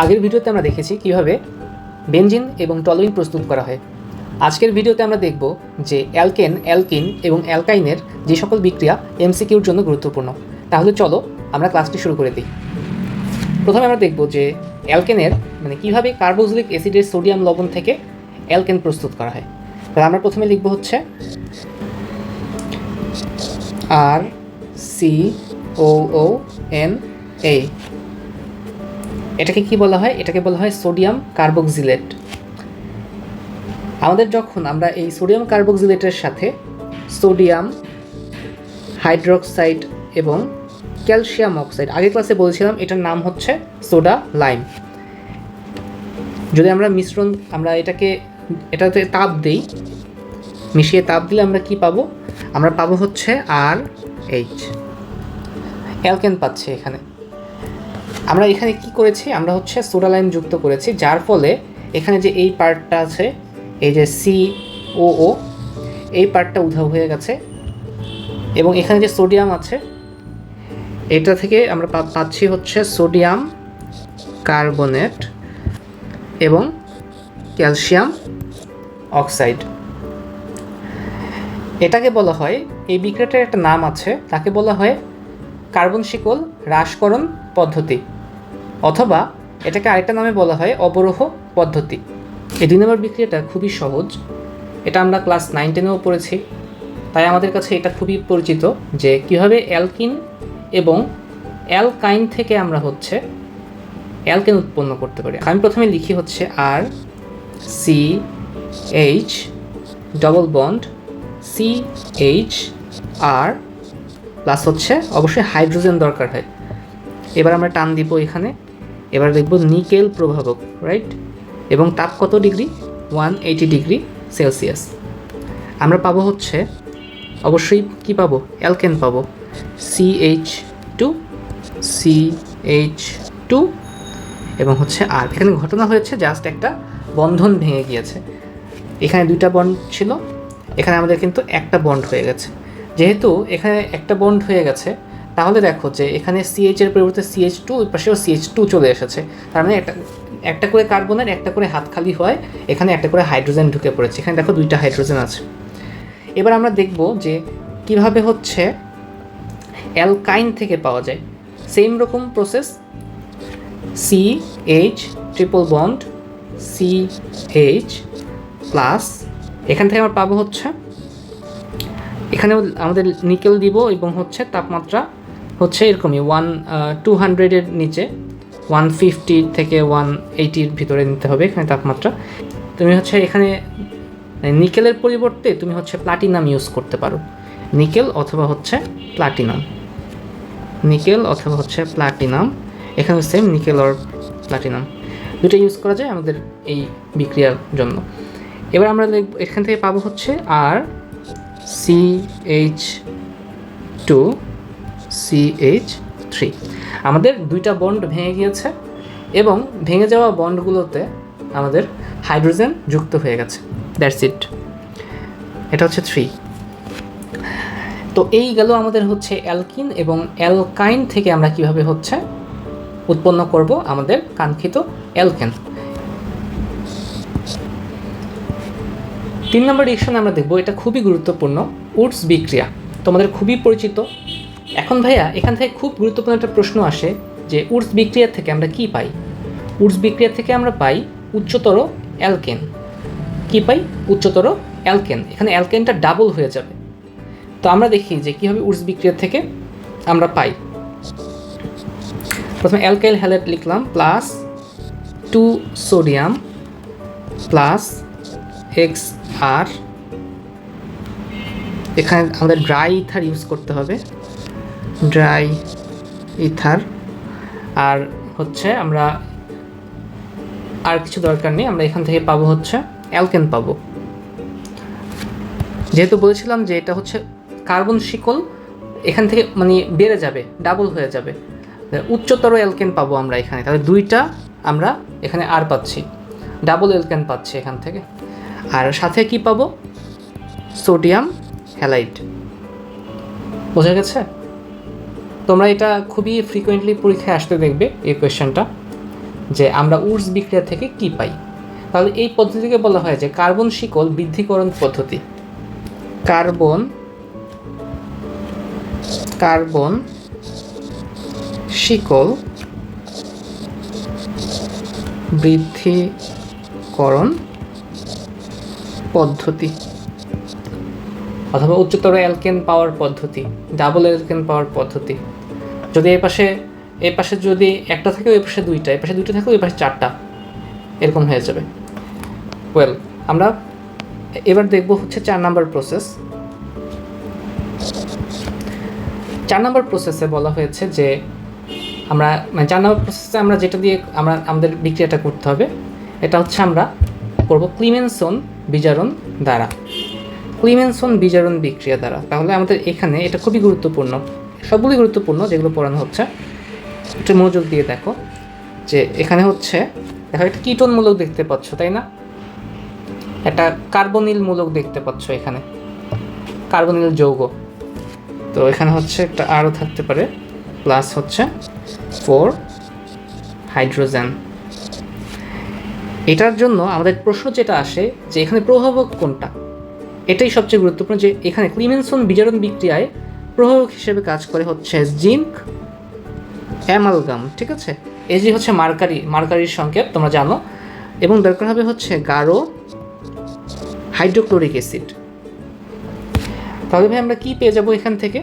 আগের ভিডিওতে আমরা দেখেছি কীভাবে বেনজিন এবং টলুইন প্রস্তুত করা হয়। আজকের ভিডিওতে আমরা দেখব যে অ্যালকেন, অ্যালকিন এবং অ্যালকাইনের যে সকল বিক্রিয়া এমসিকিউর জন্য গুরুত্বপূর্ণ। তাহলে চলো আমরা ক্লাসটি শুরু করে দিই। প্রথমে আমরা দেখব যে অ্যালকেনের মানে কীভাবে কার্বোক্সিলিক অ্যাসিডের সোডিয়াম লবণ থেকে অ্যালকেন প্রস্তুত করা হয়। তাহলে আমরা প্রথমে লিখব হচ্ছে R C O O N A. এটাকে কি বলা হয়? এটাকে বলা হয় সোডিয়াম কার্বক্সিলেট। আমাদের যখন আমরা এই সোডিয়াম কার্বক্সিলেটের সাথে সোডিয়াম, হাইড্রোক্সাইড এবং ক্যালসিয়াম অক্সাইড, আগের ক্লাসে বলেছিলাম এটার নাম হচ্ছে সোডা লাইম। যদি আমরা মিশ্রণ, আমরা এটাকে, এটাতে তাপ দেই, মিশিয়ে তাপ দিলে আমরা কি পাবো? আমরা পাবো হচ্ছে আর এইচ। অ্যালকেন পাচ্ছে এখানে। আমরা এখানে কি করেছি? আমরা হচ্ছে সোডা লাইম যুক্ত করেছি, যার ফলে এখানে যে এই পার্টটা আছে, এই যে সি ও ও এই পার্টটা উধাও হয়ে গেছে। এবং এখানে যে সোডিয়াম আছে, এটা থেকে আমরা পাচ্ছি হচ্ছে সোডিয়াম কার্বনেট এবং ক্যালসিয়াম অক্সাইড। এটাকে বলা হয়, এই বিক্রিয়াটার একটা নাম আছে, তাকে বলা হয় কার্বন শিকল হ্রাসকরণ পদ্ধতি। অথবা এটাকে আরেকটা নামে বলা হয় অবরোহ পদ্ধতি। এই দুই নম্বর বিক্রিয়াটা খুবই সহজ। এটা আমরা ক্লাস নাইন, টেনেও পড়েছি। তাই আমাদের কাছে এটা খুবই পরিচিত যে কীভাবে অ্যালকিন এবং অ্যালকাইন থেকে আমরা হচ্ছে অ্যালকেন উৎপন্ন করতে পারি। আমি প্রথমে লিখি হচ্ছে R, C, H, double bond, C, H, R, plus হচ্ছে অবশ্যই হাইড্রোজেন দরকার হয়। এবার আমরা টান দিব এখানে। এবার দেখব নিকেল প্রভাবক রাইট এবং তাপ কত degree? One eighty degree Celsius. আমরা পাবো হচ্ছে, অবশ্যই কি পাবো? অ্যালকেন পাবো। C H two C H two এবং হচ্ছে আর। এখানে ঘটনা হয়েছে জাস্ট একটা বন্ধন ভেঙে গিয়েছে। এখানে দুইটা বন্ড ছিল, এখানে আমাদের কিন্তু একটা বন্ড হয়ে গেছে। যেহেতু এখানে একটা বন্ড হয়ে গেছে তাহলে দেখো যে এখানে সিএইচ এর পরিবর্তে সিএইচ টু পাশেও সিএইচ টু চলে এসেছে। তার মানে একটা একটা করে কার্বনের একটা করে হাত খালি হয়, এখানে একটা করে হাইড্রোজেন ঢুকে পড়েছে। এখানে দেখো দুইটা হাইড্রোজেন আছে। এবার আমরা দেখব যে কীভাবে হচ্ছে অ্যালকাইন থেকে পাওয়া যায়। সেম রকম process C H triple bond C H plus এখান থেকে আমরা পাবো হচ্ছে, এখানেও আমাদের নিকেল দিব এবং হচ্ছে তাপমাত্রা হচ্ছে এরকমই ওয়ান টু হান্ড্রেডের নিচে ওয়ান ফিফটি থেকে ওয়ান এইটির ভিতরে নিতে হবে এখানে তাপমাত্রা। তুমি হচ্ছে এখানে নিকেলের পরিবর্তে তুমি হচ্ছে প্লাটিনাম ইউজ করতে পারো। নিকেল অথবা হচ্ছে প্লাটিনাম নিকেল অথবা হচ্ছে প্লাটিনাম এখানে সেম নিকেল অর প্লাটিনাম দুটো ইউজ করা যায় আমাদের এই বিক্রিয়ার জন্য। এবার আমরা এখান থেকে পাবো হচ্ছে R C H two C H three আমাদের দুইটা বন্ড ভেঙে গিয়েছে এবং ভেঙে যাওয়া বন্ডগুলোতে আমাদের হাইড্রোজেন যুক্ত হয়ে গেছে। দ্যাটস ইট এটা হচ্ছে থ্রি তো এই গেল আমাদের হচ্ছে অ্যালকিন এবং অ্যালকাইন থেকে আমরা কীভাবে হচ্ছে উৎপন্ন করব আমাদের কাঙ্ক্ষিত অ্যালকেন তিন নম্বর রিয়েকশন আমরা দেখব, এটা খুবই গুরুত্বপূর্ণ, উডস বিক্রিয়া। তোমাদের খুবই পরিচিত এখন ভাইয়া, এখান থেকে খুব গুরুত্বপূর্ণ একটা প্রশ্ন আসে যে উডস বিক্রিয়া থেকে আমরা কি পাই? উডস বিক্রিয়া থেকে আমরা পাই উচ্চতর অ্যালকেন। কি পাই? উচ্চতর অ্যালকেন। এখানে অ্যালকেনটা ডাবল হয়ে যাবে। তো আমরা দেখি যে কীভাবে উডস বিক্রিয়া থেকে আমরা পাই। প্রথমে অ্যালকাইল হ্যালেট লিখলাম, plus two sodium, plus X R. এখানে আমাদের ড্রাই ইথার ইউজ করতে হবে। Dry ether. আর হচ্ছে আমরা আর কিছু দরকার নেই, আমরা এখান থেকে পাবো হচ্ছে অ্যালকেন পাবো। যেহেতু বলেছিলাম যে এটা হচ্ছে কার্বন শিকল, এখান থেকে মানে বেড়ে যাবে, ডাবল হয়ে যাবে। উচ্চতর অ্যালকেন পাবো আমরা এখানে, তাহলে দুইটা আমরা এখানে আর পাচ্ছি, ডাবল অ্যালকেন পাচ্ছি এখান থেকে। আর সাথে কি পাবো? সোডিয়াম হ্যালাইট বোঝা গেছে? তোমরা এটা খুবই ফ্রিকোয়েন্টলি পরীক্ষায় আসতে দেখবে এই কোয়েশ্চেনটা যে আমরা উডস বিক্রিয়া থেকে কি পাই? তাহলে এই পদ্ধতিকে বলা হয় যে কার্বন শিকল বৃদ্ধিকরণ পদ্ধতি। কার্বন কার্বন শিকল বৃদ্ধিকরণ পদ্ধতি। অথবা উচ্চতর অ্যালকেন পাওয়ার পদ্ধতি, ডাবল অ্যালকেন পাওয়ার পদ্ধতি। যদি এই পাশে এই পাশে যদি একটা থাকে, ওই পাশে দুইটা এই পাশে দুইটা থাকে, ওই পাশে চারটা। এরকম হয়ে যাবে। ওয়েল আমরা এবার দেখব হচ্ছে চার নাম্বার প্রসেস চার নাম্বার প্রসেসে বলা হয়েছে যে আমরা মানে চার নাম্বার প্রসেসে আমরা যেটা দিয়ে আমরা, আমাদের বিক্রিয়াটা করতে হবে, এটা হচ্ছে আমরা করব ক্লিমেনসন বিজারণ দ্বারা। ক্লিমেনসন বিজারণ বিক্রিয়া দ্বারা। তাহলে আমাদের এখানে এটা খুবই গুরুত্বপূর্ণ। সবগুলি গুরুত্বপূর্ণ যেগুলো পড়ানো হচ্ছে। একটু মনোযোগ দিয়ে দেখো যে এখানে হচ্ছে, দেখো একটা কীটনমূলক দেখতে পাচ্ছ, তাই না? একটা কার্বনিল মূলক দেখতে পাচ্ছ এখানে। কার্বনিল যৌগ। তো এখানে হচ্ছে একটা আরও থাকতে পারে, প্লাস হচ্ছে ফোর হাইড্রোজেন। এটার জন্য আমাদের প্রশ্ন যেটা আসে যে এখানে প্রভাবক কোনটা? এটাই সবচেয়ে গুরুত্বপূর্ণ যে এখানে ক্লিমেনসন বিজারণ বিক্রিয়ায় প্রভাবক হিসেবে কাজ করে হচ্ছে জিঙ্ক অ্যামালগাম, ঠিক আছে? এই যে হচ্ছে মার্কারি, মার্কারির সংকেত, তোমরা জানো। এবং দরকার হবে হচ্ছে গাঢ় হাইড্রোক্লোরিক অ্যাসিড। তাহলে ভাই আমরা কি পেয়ে যাব এখান থেকে?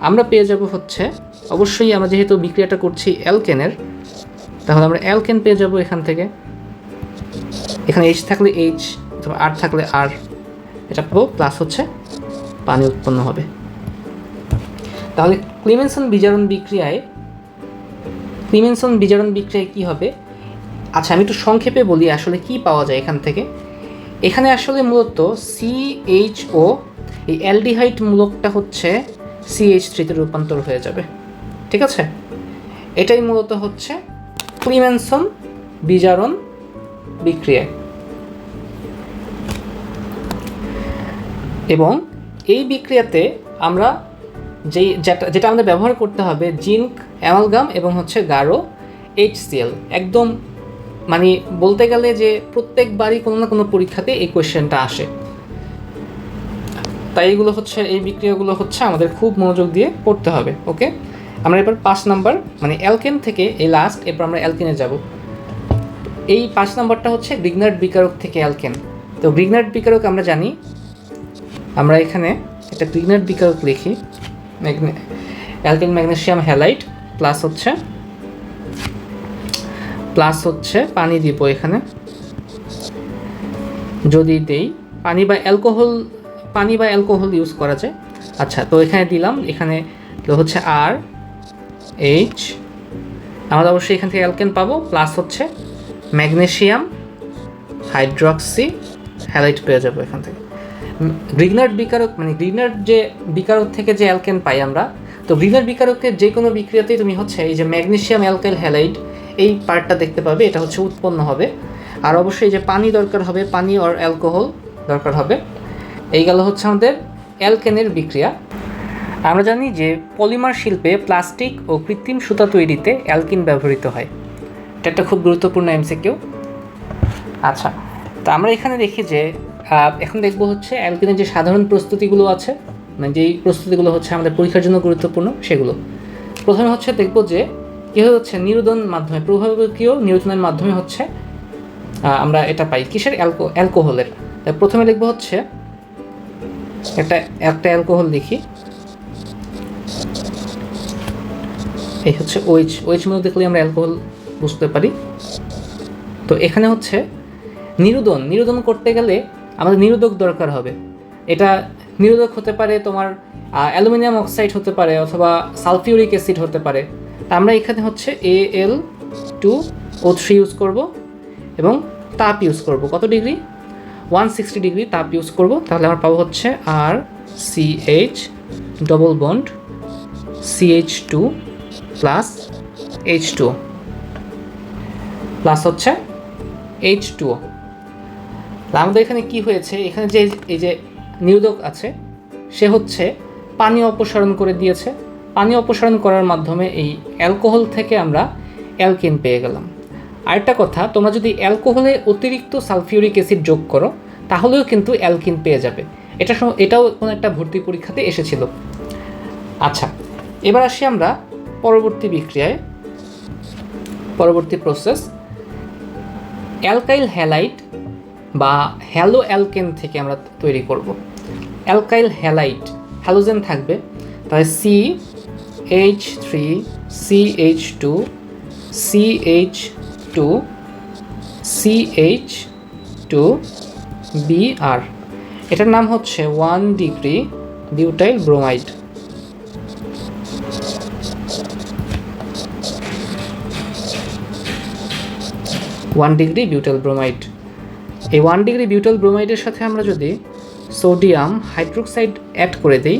আমরা পেয়ে যাব হচ্ছে, অবশ্যই আমরা যেহেতু বিক্রিয়াটা করছি অ্যালকেনের, তাহলে আমরা অ্যালকেন পেয়ে যাব এখান থেকে। এখানে এইচ থাকলে এইচ অথবা আর থাকলে আর এটা পাবো প্লাস হচ্ছে পানি উৎপন্ন হবে। তাহলে ক্লিমেনসন বিজারণ বিক্রিয়ায় ক্লিমেনসন বিজারণ বিক্রিয়ায় কি হবে? আচ্ছা আমি একটু সংক্ষেপে বলি আসলে কি পাওয়া যায় এখান থেকে। এখানে আসলে মূলত সিএইচও এই অ্যালডিহাইড মূলকটা হচ্ছে সিএইচ থ্রিতে রূপান্তর হয়ে যাবে। ঠিক আছে? এটাই মূলত হচ্ছে ক্লিমেনসন বিজারণ বিক্রিয়ায়। এবং এই বিক্রিয়াতে আমরা যেই যেটা যেটা আমাদের ব্যবহার করতে হবে, জিঙ্ক, অ্যামালগাম এবং হচ্ছে গাঢ় এইচসিএল। একদম মানে বলতে গেলে যে প্রত্যেকবারই কোনো না কোনো পরীক্ষাতে এই কোয়েশ্চেনটা আসে। তাই এগুলো হচ্ছে, এই বিক্রিয়াগুলো হচ্ছে আমাদের খুব মনোযোগ দিয়ে পড়তে হবে, ওকে? আমরা এবার পাঁচ নাম্বার মানে অ্যালকেন থেকে এই লাস্ট, এরপর আমরা অ্যালকেনে যাব। এই পাঁচ নাম্বারটা হচ্ছে গ্রিগনার্ড বিকারক থেকে অ্যালকেন। তো গ্রিগনার্ড বিকারক আমরা জানি আমরা এখানে একটা গ্রিগনার্ড বিকল্প লিখি। অ্যালকেন ম্যাগনেশিয়াম হ্যালাইট প্লাস হচ্ছে প্লাস হচ্ছে পানি দিব এখানে। যদি দেই, পানি বা অ্যালকোহল পানি বা অ্যালকোহল ইউজ করা যায়। আচ্ছা তো এখানে দিলাম। এখানে হচ্ছে আর, এইচ। আমরা অবশ্যই এখান থেকে অ্যালকেন পাবো। প্লাস হচ্ছে ম্যাগনেশিয়াম হাইড্রক্সি হ্যালাইট পেয়ে যাব এখান থেকে। গ্রিগনার্ড বিকারক মানে গ্রিগনার্ড যে বিকারক থেকে যে অ্যালকেন পাই আমরা, তো গ্রিগনার্ড বিকারকের যে কোনো বিক্রিয়াতেই তুমি হচ্ছে এই যে ম্যাগনেশিয়াম অ্যালকাইল হ্যালাইড এই পার্টটা দেখতে পাবে, এটা হচ্ছে উৎপন্ন হবে। আর অবশ্যই যে পানি দরকার হবে, পানি আর অ্যালকোহল দরকার হবে। এই গেল হচ্ছে আমাদের অ্যালকেনের বিক্রিয়া। আমরা জানি যে পলিমার শিল্পে প্লাস্টিক ও কৃত্রিম সুতা তৈরিতে অ্যালকিন ব্যবহৃত হয়। এটা একটা খুব গুরুত্বপূর্ণ এমসিকিউ আচ্ছা তো আমরা এখানে দেখি যে এখন দেখব হচ্ছে অ্যালকিনের যে সাধারণ প্রস্তুতিগুলো আছে মানে যেই প্রস্তুতিগুলো হচ্ছে আমাদের পরীক্ষার জন্য গুরুত্বপূর্ণ সেগুলো। প্রথমে হচ্ছে দেখব যে কীভাবে হচ্ছে নিরোধন মাধ্যমে, প্রভাবকীয় নিরোধনের মাধ্যমে হচ্ছে আমরা এটা পাই। কিসের? অ্যালকো, অ্যালকোহলের। প্রথমে লিখব হচ্ছে একটা একটা অ্যালকোহল দেখি। এই হচ্ছে ওইচ ওইচ মধ্যে দেখলে আমরা অ্যালকোহল বুঝতে পারি। তো এখানে হচ্ছে নিরোধন নিরোধন করতে গেলে আমাদের নিরোধক দরকার হবে। এটা নিরোধক হতে পারে তোমার অ্যালুমিনিয়াম অক্সাইড হতে পারে অথবা সালফিউরিক অ্যাসিড হতে পারে। তা আমরা এখানে হচ্ছে A L two O three use করব এবং তাপ ইউজ করব। কত ডিগ্রি? ওয়ান সিক্সটি ডিগ্রি তাপ ইউজ করব। তাহলে আমার পাবো হচ্ছে R C H double bond C H two plus H two plus হচ্ছে এইচ টু আমাদের এখানে কি হয়েছে? এখানে যে, এই যে নিরোধক আছে, সে হচ্ছে পানি অপসারণ করে দিয়েছে। পানি অপসারণ করার মাধ্যমে এই অ্যালকোহল থেকে আমরা অ্যালকেন পেয়ে গেলাম। আরেকটা কথা, তোমরা যদি অ্যালকোহলে অতিরিক্ত সালফিউরিক অ্যাসিড যোগ করো, তাহলেও কিন্তু অ্যালকিন পেয়ে যাবে। এটা এটাও কোনো একটা ভর্তি পরীক্ষাতে এসেছিল। আচ্ছা এবার আসি আমরা পরবর্তী বিক্রিয়ায়। পরবর্তী প্রসেস অ্যালকাইল হ্যালাইট বা হ্যালো অ্যালকেন থেকে আমরা তৈরি করব। অ্যালকাইল হ্যালাইট, হ্যালোজেন থাকবে। তাহলে C H three C H two C H two C H two B R এটার নাম হচ্ছে one degree butyl bromide one degree butyl bromide এই ওয়ান ডিগ্রি বিউটাইল ব্রোমাইডের সাথে আমরা যদি সোডিয়াম হাইড্রোক্সাইড অ্যাড করে দিই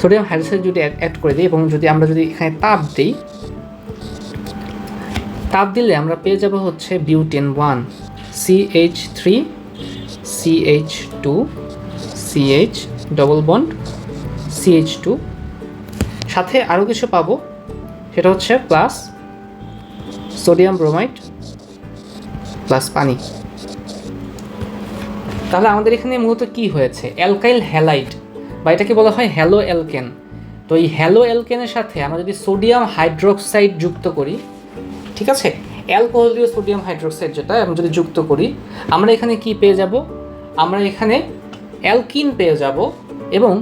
সোডিয়াম হাইড্রোক্সাইড যদি অ্যাড করে দিই এবং যদি আমরা যদি এখানে তাপ দিই, তাপ দিলে আমরা পেয়ে যাব হচ্ছে butene one CH three CH two CH double bond CH two সাথে আরও কিছু পাবো, সেটা হচ্ছে প্লাস সোডিয়াম ব্রোমাইড প্লাস পানি। তাহলে আমাদের এখানে মূলত কি হয়েছে? অ্যালকাইল হ্যালাইট বা এটাকে বলা হয় হ্যালো অ্যালকেন। তো এই হ্যালো অ্যালকেনের সাথে আমরা যদি সোডিয়াম হাইড্রোক্সাইড যুক্ত করি, ঠিক আছে? অ্যালকোহল দিয়ে সোডিয়াম হাইড্রোক্সাইড যেটা আমরা যদি যুক্ত করি, আমরা এখানে কি পেয়ে যাব? আমরা এখানে অ্যালকিন পেয়ে যাব এবং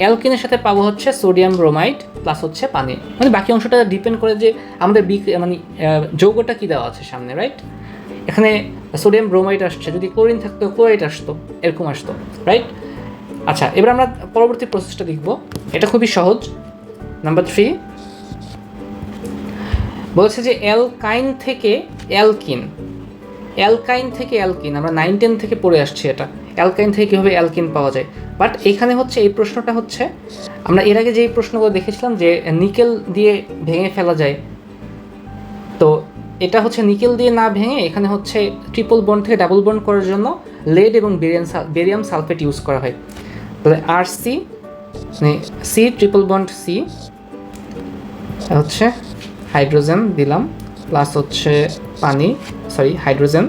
অ্যালকিনের সাথে পাবো হচ্ছে সোডিয়াম ব্রোমাইড প্লাস হচ্ছে পানি। মানে বাকি অংশটা ডিপেন্ড করে যে আমাদের বিক মানে যৌগটা কী দেওয়া আছে সামনে রাইট এখানে সোডিয়াম ব্রোমাইড আসছে, যদি ক্লোরিন থাকতো, ক্লোরাইড আসতো, এরকম আসতো রাইট আচ্ছা এবার আমরা পরবর্তী প্রসেসটা দেখব। এটা খুবই সহজ। নাম্বার থ্রি বলছে যে অ্যালকাইন থেকে অ্যালকিন অ্যালকাইন থেকে অ্যালকিন আমরা নাইন টেন থেকে পড়ে আসছি এটা। অ্যালকাইন থেকে কীভাবে অ্যালকিন পাওয়া যায়? বাট এখানে হচ্ছে, এই প্রশ্নটা হচ্ছে, আমরা এর আগে যেই প্রশ্নগুলো দেখেছিলাম যে নিকেল দিয়ে ভেঙে ফেলা যায়, তো এটা হচ্ছে নিকেল দিয়ে না ভেঙে এখানে হচ্ছে ট্রিপল বন্ড থেকে ডাবল বন্ড করার জন্য লেড এবং বেরিয়াম বেরিয়াম সালফেট ইউজ করা হয়। তাহলে আর সি মানে সি ট্রিপল বন্ড সি হচ্ছে হাইড্রোজেন দিলাম প্লাস হচ্ছে পানি সরি হাইড্রোজেন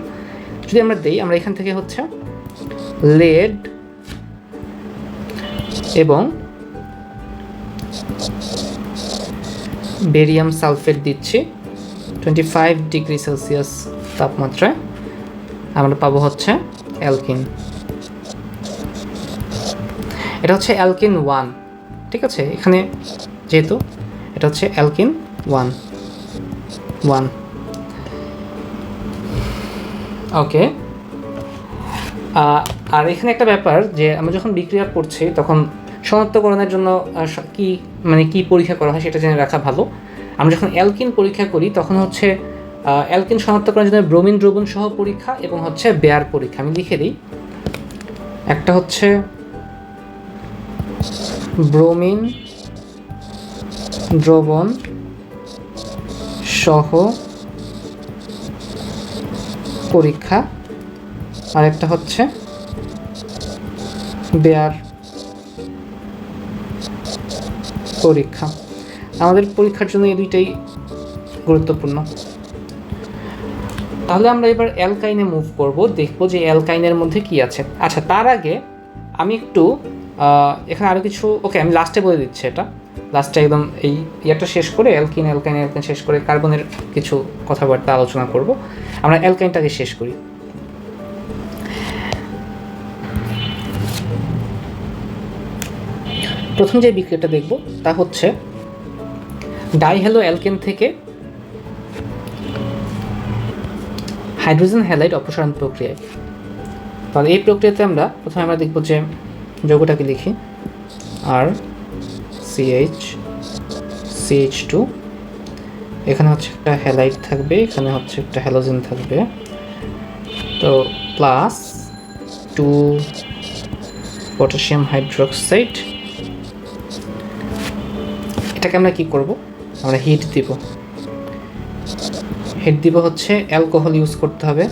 যদি আমরা দেই, আমরা এখান থেকে হচ্ছে লেড এবং বেরিয়াম সালফেট দিচ্ছি। টোয়েন্টি ফাইভ ডিগ্রি সেলসিয়াস তাপমাত্রায় আমরা পাবো হচ্ছে অ্যালকিন। এটা হচ্ছে অ্যালকিন ওয়ান, ঠিক আছে? এখানে যেহেতু এটা হচ্ছে অ্যালকিন ওয়ান। ওয়ান। ওকে। আর এখানে একটা ব্যাপার যে আমরা যখন বিক্রিয়া করছি, তখন শনাক্তকরণের জন্য কি মানে কি পরীক্ষা করা হয় সেটা জেনে রাখা ভালো। আমরা যখন অ্যালকিন পরীক্ষা করি, তখন হচ্ছে অ্যালকিন শনাক্ত শনাক্তকরণের জন্য ব্রোমিন দ্রবণ সহ পরীক্ষা এবং হচ্ছে বেয়ার পরীক্ষা। আমি লিখে দিই। একটা হচ্ছে ব্রোমিন দ্রবণ সহ পরীক্ষা। আর একটা হচ্ছে বেয়ার পরীক্ষা। আমাদের পরীক্ষার জন্য এই দুইটাই গুরুত্বপূর্ণ। তাহলে আমরা এবার অ্যালকাইনে মুভ করব, দেখব যে অ্যালকাইনের মধ্যে কি আছে। আচ্ছা তার আগে আমি একটু এখানে আরও কিছু, ওকে, আমি লাস্টে বলে দিচ্ছি এটা। লাস্টে একদম এই ইয়ারটা শেষ করে, অ্যালকিন, অ্যালকাইন অ্যালকাইন শেষ করে কার্বনের কিছু কথাবার্তা আলোচনা করব। আমরা অ্যালকাইনটাকে শেষ করি। প্রথম যে বিক্রিয়াটা দেখব, তা হচ্ছে ডাইহ্যালো অ্যালকেন থেকে হাইড্রোজেন হ্যালাইড অপসারণ প্রক্রিয়ায়। তাহলে এই প্রক্রিয়াতে আমরা প্রথমে আমরা দেখব যে যৌগটাকে লিখি। আর সিএইচ সিএইচ টু এখানে হচ্ছে একটা হ্যালাইড থাকবে, এখানে হচ্ছে একটা হ্যালোজেন থাকবে। তো প্লাস টু পটাশিয়াম হাইড্রোক্সাইড এটাকে আমরা কি করব? আমরা হিট দিব। হিট দিব হচ্ছে অ্যালকোহল ইউজ করতে হবে।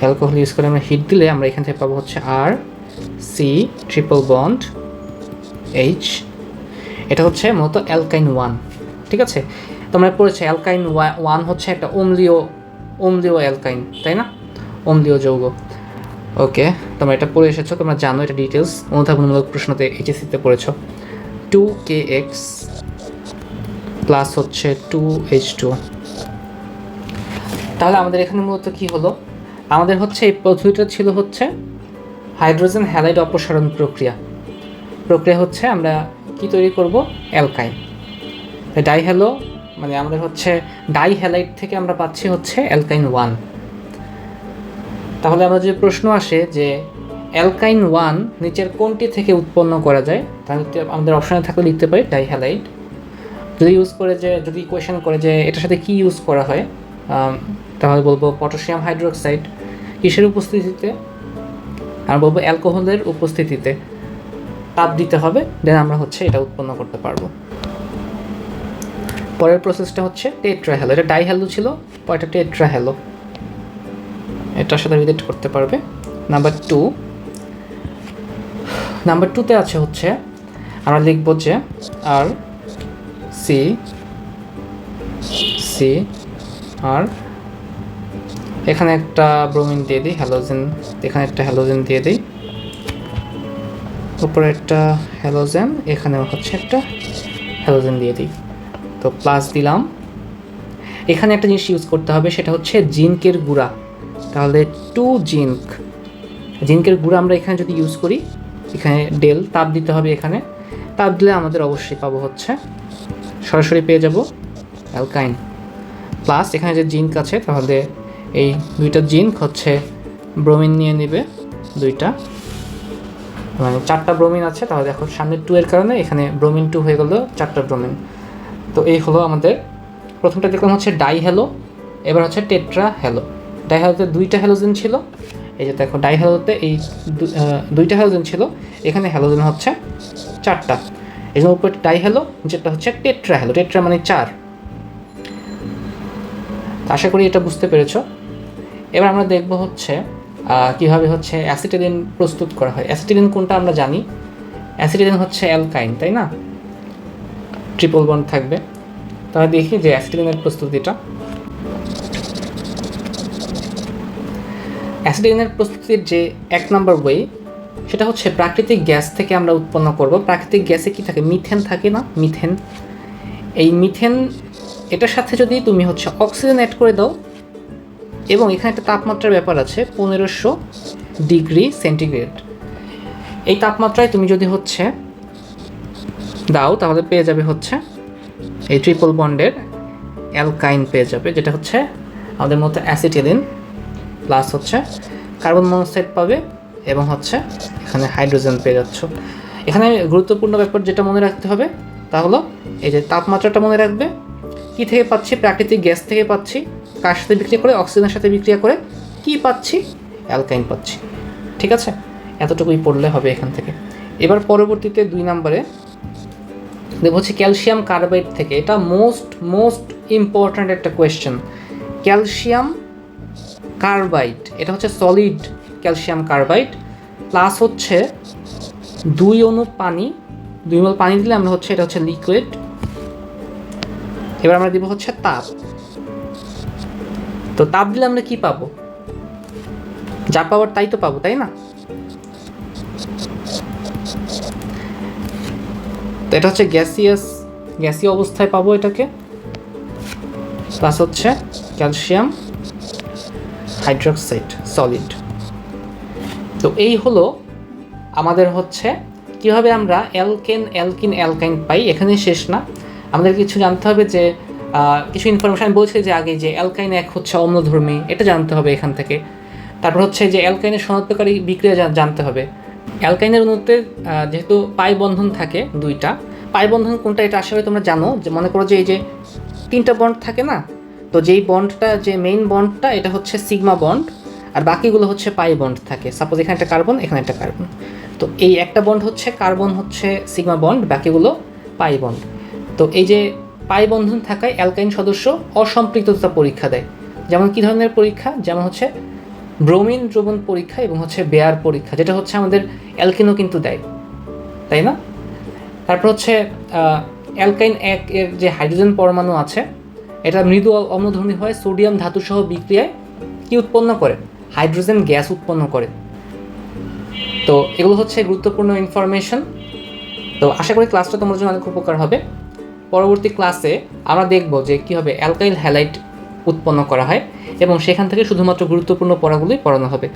অ্যালকোহল ইউজ করে আমরা হিট দিলে আমরা এখান থেকে পাবো হচ্ছে R C triple bond H এটা হচ্ছে মূলত অ্যালকাইন ওয়ান ঠিক আছে? তোমরা পড়েছো অ্যালকাইন ওয়ান হচ্ছে একটা অম্লীয় অম্লীয় অ্যালকাইন তাই না? অম্লীয় যৌগ। ওকে তোমরা এটা পড়ে এসেছ, তোমরা জানো এটা ডিটেলস অনুধাবনমূলক প্রশ্নতে এইচএসিতে পড়েছো। টু কে এক্স প্লাস হচ্ছে টু এইচ টু তাহলে আমাদের এখানে মূলত কি হলো? আমাদের হচ্ছে এই পদ্ধতিটা ছিল হচ্ছে হাইড্রোজেন হ্যালাইড অপসারণ প্রক্রিয়া। প্রক্রিয়া হচ্ছে আমরা কি তৈরি করব? অ্যালকাইন। ডাই হ্যালো মানে আমাদের হচ্ছে ডাই হ্যালাইড থেকে আমরা পাচ্ছি হচ্ছে অ্যালকাইন ওয়ান। তাহলে আমাদের যে প্রশ্ন আসে যে অ্যালকাইন ওয়ান নিচের কোনটি থেকে উৎপন্ন করা যায়? তাহলে আমাদের অপশানে থাকলে লিখতে পারি ডাই হ্যালাইড যদি ইউজ করে যে, যদি কোয়েশন করে যে, এটার সাথে কি ইউজ করা হয়? তাহলে বলব পটাশিয়াম হাইড্রোক্সাইড কিসের উপস্থিতিতে? আর বলব অ্যালকোহলের উপস্থিতিতে। তাপ দিতে হবে দেন আমরা হচ্ছে এটা উৎপন্ন করতে পারব। পরের প্রসেসটা হচ্ছে টেট্রা হ্যালো এটা ডাই হ্যালো ছিল, পরেরটা টেট্রা হ্যালো এটার সাথে রিলেট করতে পারবে। নাম্বার টু নাম্বার টুতে আছে হচ্ছে, আমরা লিখব যে আর সি সি আর এখানে একটা ব্রোমিন দিয়ে দিই হ্যালোজেন এখানে একটা হ্যালোজেন দিয়ে দিই। উপরে একটা হ্যালোজেন এখানেও হচ্ছে একটা হ্যালোজেন দিয়ে দিই। তো প্লাস দিলাম। এখানে একটা জিনিস ইউজ করতে হবে, সেটা হচ্ছে জিঙ্কের গুঁড়া। তাহলে টু জিঙ্ক জিঙ্কের গুঁড়া আমরা এখানে যদি ইউজ করি এখানে ডেল, তাপ দিতে হবে এখানে। তাপ দিলে আমাদের অবশ্যই পাবো হচ্ছে, সরাসরি পেয়ে যাব অ্যালকাইন। প্লাস এখানে যে জিঙ্ক আছে, তাহলে এই দুইটা জিঙ্ক হচ্ছে ব্রোমিন নিয়ে নেবে, দুইটা। মানে চারটা ব্রোমিন আছে, তাহলে দেখো সামনে টু এর কারণে এখানে ব্রোমিন টু হয়ে গেল চারটা ব্রোমিন। তো এই হলো আমাদের, প্রথমটা দেখলাম হচ্ছে ডাই হ্যালো এবার হচ্ছে টেট্রা হ্যালো ডাই হ্যালোতে দুইটা হ্যালোজেন ছিল এই যে দেখো ডাই হ্যালোতে এই দুইটা হ্যালোজেন ছিল। এখানে হ্যালোজেন হচ্ছে চারটা। এই জন্য উপরে ডাই হ্যালো যেটা হচ্ছে টেট্রা হ্যালো টেট্রা মানে চার। আশা করি এটা বুঝতে পেরেছ। এবার আমরা দেখব হচ্ছে কীভাবে হচ্ছে অ্যাসিটিলিন প্রস্তুত করা হয়। অ্যাসিটিলিন কোনটা আমরা জানি? অ্যাসিটিলিন হচ্ছে অ্যালকাইন তাই না? ট্রিপল বন্ড থাকবে। তাহলে দেখি যে অ্যাসিটিলিনের প্রস্তুতিটা। অ্যাসিটিলিনের প্রস্তুতির যে এক নম্বর বই সেটা হচ্ছে প্রাকৃতিক গ্যাস থেকে আমরা উৎপন্ন করব। প্রাকৃতিক গ্যাসে কি থাকে? মিথেন থাকে না? মিথেন। এই মিথেন, এটার সাথে যদি তুমি হচ্ছে অক্সিজেন অ্যাড করে দাও, এবং এখানে একটা তাপমাত্রার ব্যাপার আছে, পনেরোশো ডিগ্রি সেন্টিগ্রেড। এই তাপমাত্রায় তুমি যদি হচ্ছে দাও, তাহলে পেয়ে যাবে হচ্ছে এই ট্রিপল বন্ডের অ্যালকাইন পেয়ে যাবে, যেটা হচ্ছে আমাদের মতো অ্যাসিটিলিন। প্লাস হচ্ছে কার্বন মনোক্সাইড পাবে এবং হচ্ছে এখানে হাইড্রোজেন পেয়ে যাচ্ছ। এখানে গুরুত্বপূর্ণ ব্যাপার যেটা মনে রাখতে হবে তা হলো এই যে তাপমাত্রাটা মনে রাখবে, কি থেকে পাচ্ছি? প্রাকৃতিক গ্যাস থেকে পাচ্ছি। কার সাথে বিক্রিয়া করে? অক্সিজেনের সাথে বিক্রিয়া করে। কি পাচ্ছি? অ্যালকাইন পাচ্ছি। ঠিক আছে? এতটুকুই পড়লে হবে এখান থেকে। এবার পরবর্তীতে দুই নম্বরে দেখব হচ্ছে ক্যালসিয়াম কার্বাইড থেকে। এটা মোস্ট মোস্ট ইম্পর্ট্যান্ট একটা কোয়েশ্চেন ক্যালসিয়াম কার্বাইড, এটা হচ্ছে সলিড ক্যালসিয়াম কার্বাইড প্লাস হচ্ছে দুই অণু পানি, দুই মল পানি দিলে আমরা হচ্ছে এটা হচ্ছে লিকুইড এবার আমরা দিব হচ্ছে তাপ। তো তাপ দিলে আমরা কি পাবো? যা পাওয়ার তাই তো পাবো, তাই না? তো এটা হচ্ছে গ্যাসিয়াস গ্যাসীয় অবস্থায় পাবো এটাকে প্লাস হচ্ছে ক্যালসিয়াম হাইড্রোক্সাইড সলিড। তো এই হলো আমাদের হচ্ছে কীভাবে আমরা অ্যালকেন অ্যালকিন অ্যালকাইন পাই এখানে শেষ না। আমাদের কিছু জানতে হবে যে কিছু ইনফরমেশন বলছি যে আগে যে অ্যালকাইন এক হচ্ছে অম্লধর্মী এটা জানতে হবে এখান থেকে। তারপর হচ্ছে যে অ্যালকাইনের শনাক্তকারী বিক্রিয়া জানতে হবে। অ্যালকাইনের আহ, যেহেতু পাই বন্ধন থাকে দুইটা পাই বন্ধন কোনটা এটা আসলে তোমরা জানো। যে মনে করো যে এই যে তিনটা বন্ড থাকে না তো যেই বন্ডটা যে মেইন বন্ডটা এটা হচ্ছে সিগমা বন্ড আর বাকিগুলো হচ্ছে পাই বন্ড থাকে। সাপোজ এখানে একটা কার্বন এখানে একটা কার্বন তো এই একটা বন্ড হচ্ছে কার্বন হচ্ছে সিগমা বন্ড বাকিগুলো পাই বন্ড তো এই যে পাই বন্ধন থাকায় অ্যালকাইন সদস্য অসম্পৃক্ততা পরীক্ষা দেয়। যেমন কী ধরনের পরীক্ষা? যেমন হচ্ছে ব্রোমিন দ্রবণ পরীক্ষা এবং হচ্ছে বেয়ার পরীক্ষা, যেটা হচ্ছে আমাদের অ্যালকিনও কিন্তু দেয়। তাই না? তারপর হচ্ছে অ্যালকাইন এক এর যে হাইড্রোজেন পরমাণু আছে এটা মৃদু অ- অম্লধর্মী হয়, সোডিয়াম ধাতুসহ বিক্রিয়ায় কি উৎপন্ন করে? হাইড্রোজেন গ্যাস উৎপন্ন করে। তো এগুলো হচ্ছে গুরুত্বপূর্ণ ইনফরমেশন তো আশা করি ক্লাসটা তোমার জন্য অনেক উপকার হবে। পরবর্তী ক্লাসে আমরা দেখব যে কীভাবে অ্যালকাইল হ্যালাইট উৎপন্ন করা হয় এবং সেখান থেকে শুধুমাত্র গুরুত্বপূর্ণ পড়াগুলোই পড়ানো হবে।